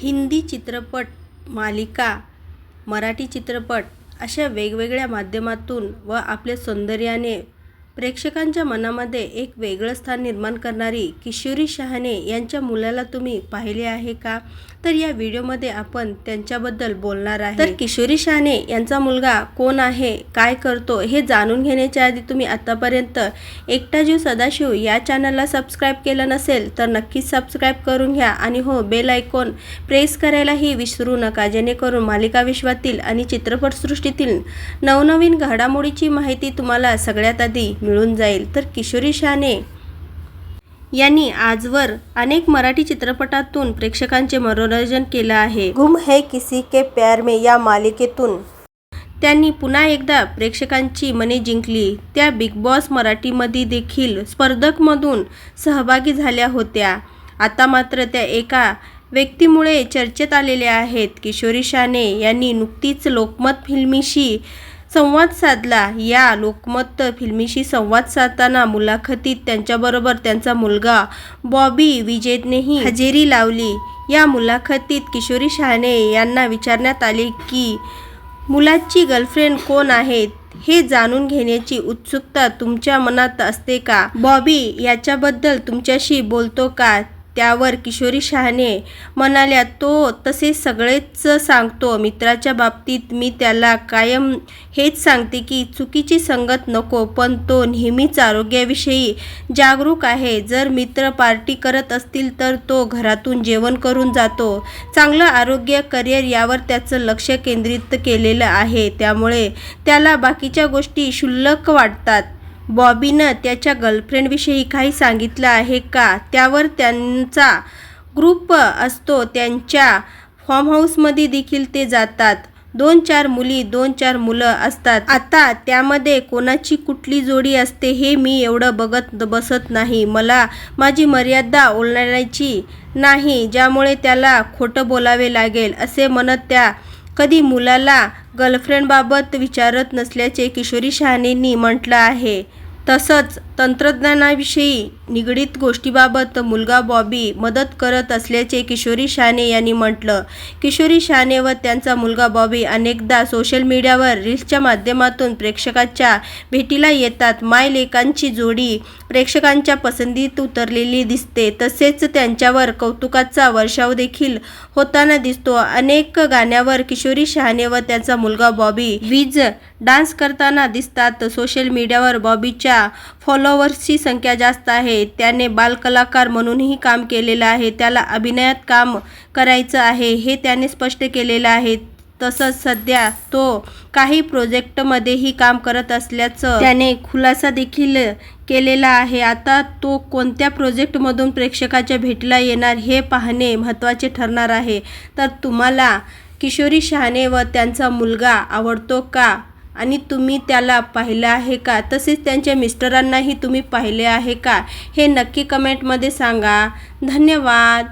हिंदी चित्रपट मालिका मराठी चित्रपट अशा वेगवेगळ्या माध्यमातून व आपल्या सौंदर्याने प्रेक्षकांच्या मनामध्ये एक वेगळं स्थान निर्माण करणारी किशोरी शहाणे यांच्या मुलाला तुम्ही पाहिले आहे का? तर या व्हिडिओमध्ये आपण त्यांच्याबद्दल बोलणार आहे. तर किशोरी शहाणे यांचा मुलगा कोण आहे? काय करतो? हे जाणून घेण्याच्या आधी तुम्ही आतापर्यंत एकटा जीव सदाशिव या चॅनलला सबस्क्राईब केलं नसेल तर नक्कीच सबस्क्राईब करून घ्या आणि हो बेल आयकॉन प्रेस करायलाही विसरू नका. जेणेकरून मालिका विश्वातील आणि चित्रपटसृष्टीतील नवनवीन घडामोडीची माहिती तुम्हाला सगळ्यात आधी मिळून जाईल. तर किशोरी शहाणे यांनी आजवर अनेक मराठी चित्रपटातून प्रेक्षकांचे मनोरंजन केलं आहे. गुम है किसी के प्यार में या मालिकेतून. त्यांनी पुन्हा एकदा प्रेक्षकांची मने जिंकली. त्या बिग बॉस मराठीमध्ये देखील स्पर्धकमधून सहभागी झाल्या होत्या. आता मात्र त्या एका व्यक्तीमुळे चर्चेत आलेल्या आहेत. किशोरी शाने यांनी नुकतीच लोकमत फिल्मीशी संवाद साधला. या लोकमत फिल्मीशी संवाद साधताना मुलाखतीत त्यांच्याबरोबर त्यांचा मुलगा बॉबी विजेतनेही हजेरी लावली. या मुलाखतीत किशोरी शहाणे यांना विचारण्यात आले की मुलाची गर्लफ्रेंड कोण आहेत? हे जाणून घेण्याची उत्सुकता तुमच्या मनात असते का? बॉबी याच्याबद्दल तुमच्याशी बोलतो का? त्यावर किशोरी शहाणे म्हणाल्या तो तसे सगळेच सांगतो. मित्राच्या बाबतीत मी त्याला कायम हेच सांगते की चुकीची संगत नको पण तो नेहमीच आरोग्याविषयी जागरूक आहे. जर मित्र पार्टी करत असतील तर तो घरातून जेवण करून जातो. चांगलं आरोग्य करिअर यावर त्याचं लक्ष केंद्रित केलेलं आहे. त्यामुळे त्याला बाकीच्या गोष्टी क्षुल्लक वाटतात. बॉबीनं त्याच्या गर्लफ्रेंडविषयी काही सांगितलं आहे का? त्यावर त्यांचा ग्रुप असतो त्यांच्या फार्म हाऊसमध्ये देखील ते जातात. दोन चार मुली दोन चार मुलं असतात. आता त्यामध्ये कोणाची कुठली जोडी असते हे मी एवढं बघत बसत नाही. मला माझी मर्यादा ओलांडायची नाही ज्यामुळे त्याला खोटं बोलावे लागेल असे म्हणत त्या कधी मुलाला गर्लफ्रेंडबाबत विचारत नसल्याचे किशोरी शहाणेंनी म्हटलं आहे. तसंच तंत्रज्ञानाविषयी निगडीत गोष्टीबाबत मुलगा बॉबी मदत करत असल्याचे किशोरी शहाणे यांनी म्हटलं. किशोरी शहाणे व त्यांचा मुलगा बॉबी अनेकदा सोशल मीडियावर रील्सच्या माध्यमातून प्रेक्षकाच्या भेटीला येतात. माय लेकांची जोडी प्रेक्षकांच्या पसंतीत उतरलेली दिसते. तसेच त्यांच्यावर कौतुकाचा वर्षाव देखील होताना दिसतो. अनेक गाण्यावर किशोरी शहाणे व त्यांचा मुलगा बॉबी वीज डान्स करताना दिसतात. सोशल मीडियावर बॉबीच्या फॉलोअर्सची संख्या जास्त आहे. आहे त्याने बालकलाकार म्हणूनही काम केलेलं आहे. त्याला अभिनयात काम करायचं आहे हे त्याने स्पष्ट केलेलं आहे. तसंच सध्या तो काही प्रोजेक्टमध्येही काम करत असल्याचं त्याने खुलासा देखील केलेला आहे. आता तो कोणत्या प्रोजेक्टमधून प्रेक्षकाच्या भेटीला येणार हे पाहणे महत्त्वाचे ठरणार आहे. तर तुम्हाला किशोरी शहाणे व त्यांचा मुलगा आवडतो का? आणि तुम्ही त्याला पाहिलं आहे का? तसेच त्यांच्या मिस्टरांनाही तुम्ही पाहिले आहे का? हे नक्की कमेंटमध्ये सांगा. धन्यवाद.